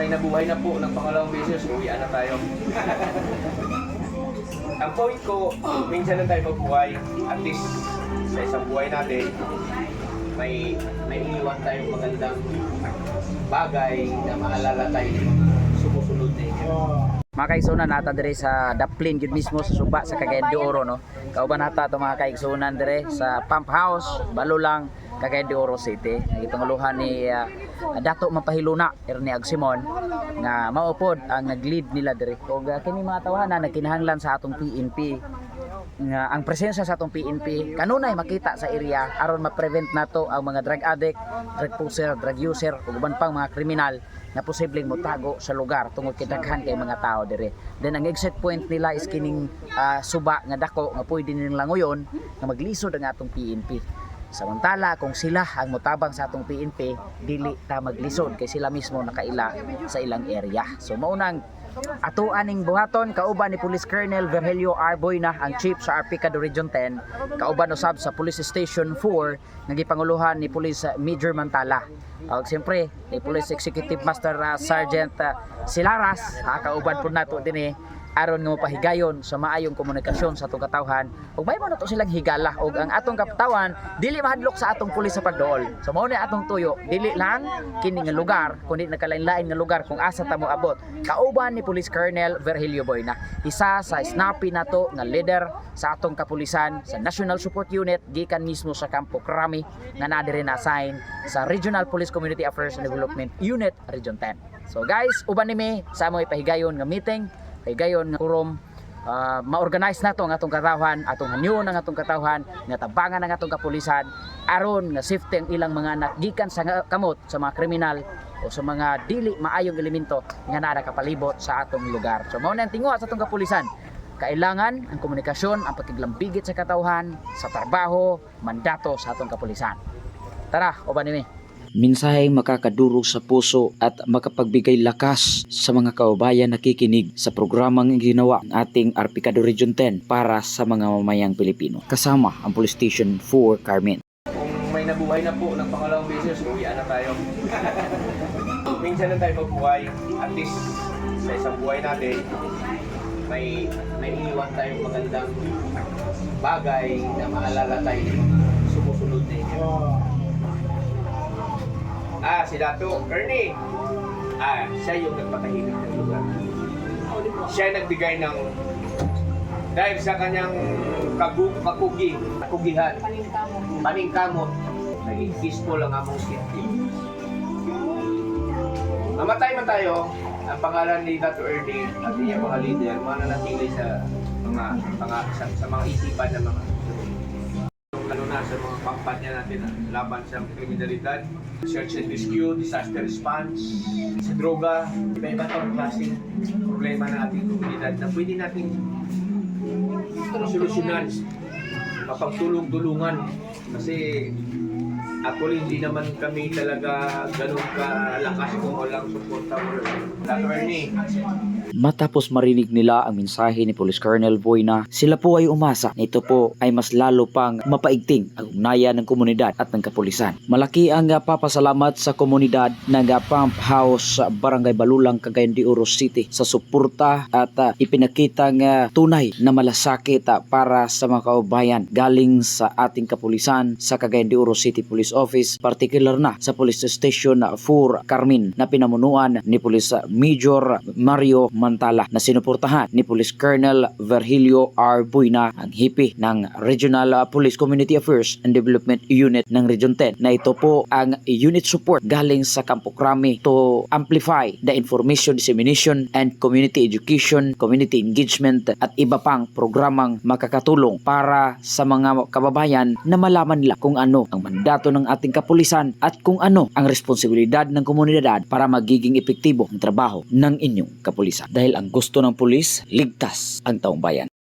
may nabuhay na po ng pangalawang beses, uwian na tayo. Ang point ko, minsan lang tayo mabuhay. At least sa isang buhay natin, may may iwan tayong magandang bagay na maalala tayo sumusunod na ito. Mga kaigsunan nata dire sa Daplin gud mismo sa Suba sa Cagayan de Oro no. Kauban nata to mga kaigsunan dire sa Pump House, Balulang, Cagayan de Oro City. Nagipanguluhan ni ah, Dato Mapahiluna Ernie Agsimon nga maupod ang nag-lead nila dire. Ug uh, kini mga tawanan nagkinahanglan sa atong PNP nga ang presensya sa atong PNP kanunay makita sa area aron ma-prevent nato ang mga drug addict, drug pusher, drug user ug uban pang mga kriminal na posibleng motago sa lugar tungod kay daghan kay mga tao dire. Then ang exit point nila is kining ah, suba nga dako nga pwede nilang langoyon nga maglisod ang atong PNP. Samantala kung sila ang motabang sa atong PNP, dili ta maglisod kay sila mismo nakaila sa ilang area. So maunang ato aning buhaton kauban ni Police Colonel Virgilio Arboy na ang chief sa Arpicado Region 10 kauban usab sa Police Station 4 nga gipanguluhan ni Police Major Mantala. Ug siyempre ni Police Executive Master uh, Sergeant uh, Silaras ha, kauban po nato dinhi aron nga mapahigayon sa maayong komunikasyon sa atong katawhan. Ug may man silang higala ug ang atong katawan dili mahadlok sa atong pulis sa pagdool. So mao ni atong tuyo dili lang kini nga lugar kundi nagkalain-lain nga lugar kung asa ta mo abot. Kauban ni Police Colonel Virgilio Boyna isa sa snappy nato nga leader sa atong kapulisan sa National Support Unit gikan mismo sa Campo Crami nga na assign sa Regional Police Community Affairs and Development Unit Region 10 so guys uban nimi sa mo ipahigayon nga meeting kay gayon kurom ah, ma-organize nato ang atong katawhan atong hanyon ang atong katawhan nga tabangan ang atong kapulisan aron nga safety ang ilang mga anak gikan sa kamot sa mga kriminal o sa mga dili maayong elemento nga naa kapalibot sa atong lugar. So mao na ang tingwa sa atong kapulisan. Kailangan ang komunikasyon ang pakiglambigit sa katawhan sa trabaho mandato sa atong kapulisan. Tara uban nimi Minsaheng makakadurog sa puso at makapagbigay lakas sa mga kaubayan nakikinig sa programang ginawa ng ating Arpicado Region 10 para sa mga mamayang Pilipino. Kasama ang Police Station 4 Carmen. Kung may nabuhay na po ng pangalawang beses, uwian na tayo. Minsan lang tayo mabuhay. At least sa isang buhay natin, may may iwan tayong magandang bagay na maalala tayo sumusunod na ito. Ah, si Dato Ernie. Ah, siya yung nagpatahimik ng lugar. Siya yung nagbigay ng dahil sa kanyang kagu, kakugi, kakugihan, paningkamot, naging peaceful ang among city. Namatay man tayo, ang pangalan ni Dato Ernie at iyang mga leader, mananatili sa mga, mga sa mga isipan ng mga na sa mga kampanya natin laban sa kriminalidad, search and rescue, disaster response, sa droga, iba-iba itong klaseng problema ng ating komunidad na pwede natin solusyonan, mapagtulong-tulungan. Kasi actually hindi naman kami talaga ganun kalakas kung walang suporta mo. Matapos marinig nila ang mensahe ni Police Colonel Boy na sila po ay umasa na ito po ay mas lalo pang mapaigting ang ugnayan ng komunidad at ng kapulisan. Malaki ang uh, papasalamat sa komunidad ng uh, Pump House sa Barangay Balulang, Cagayan de Oro City sa suporta at uh, ipinakitang uh, tunay na malasakit uh, para sa mga kaubayan galing sa ating kapulisan sa Cagayan de Oro City Police Office, particular na sa Police Station uh, 4 Carmen na pinamunuan ni Police Major Mario Mantala na sinuportahan ni Police Colonel Virgilio R. Buina ang hipi ng Regional Police Community Affairs and Development Unit ng Region 10 na ito po ang unit support galing sa Campo Crame to amplify the information dissemination and community education, community engagement at iba pang programang makakatulong para sa mga kababayan na malaman nila kung ano ang mandato ng ating kapulisan at kung ano ang responsibilidad ng komunidad para magiging epektibo ang trabaho ng inyong kapulisan. Dahil ang gusto ng pulis, ligtas ang taong bayan.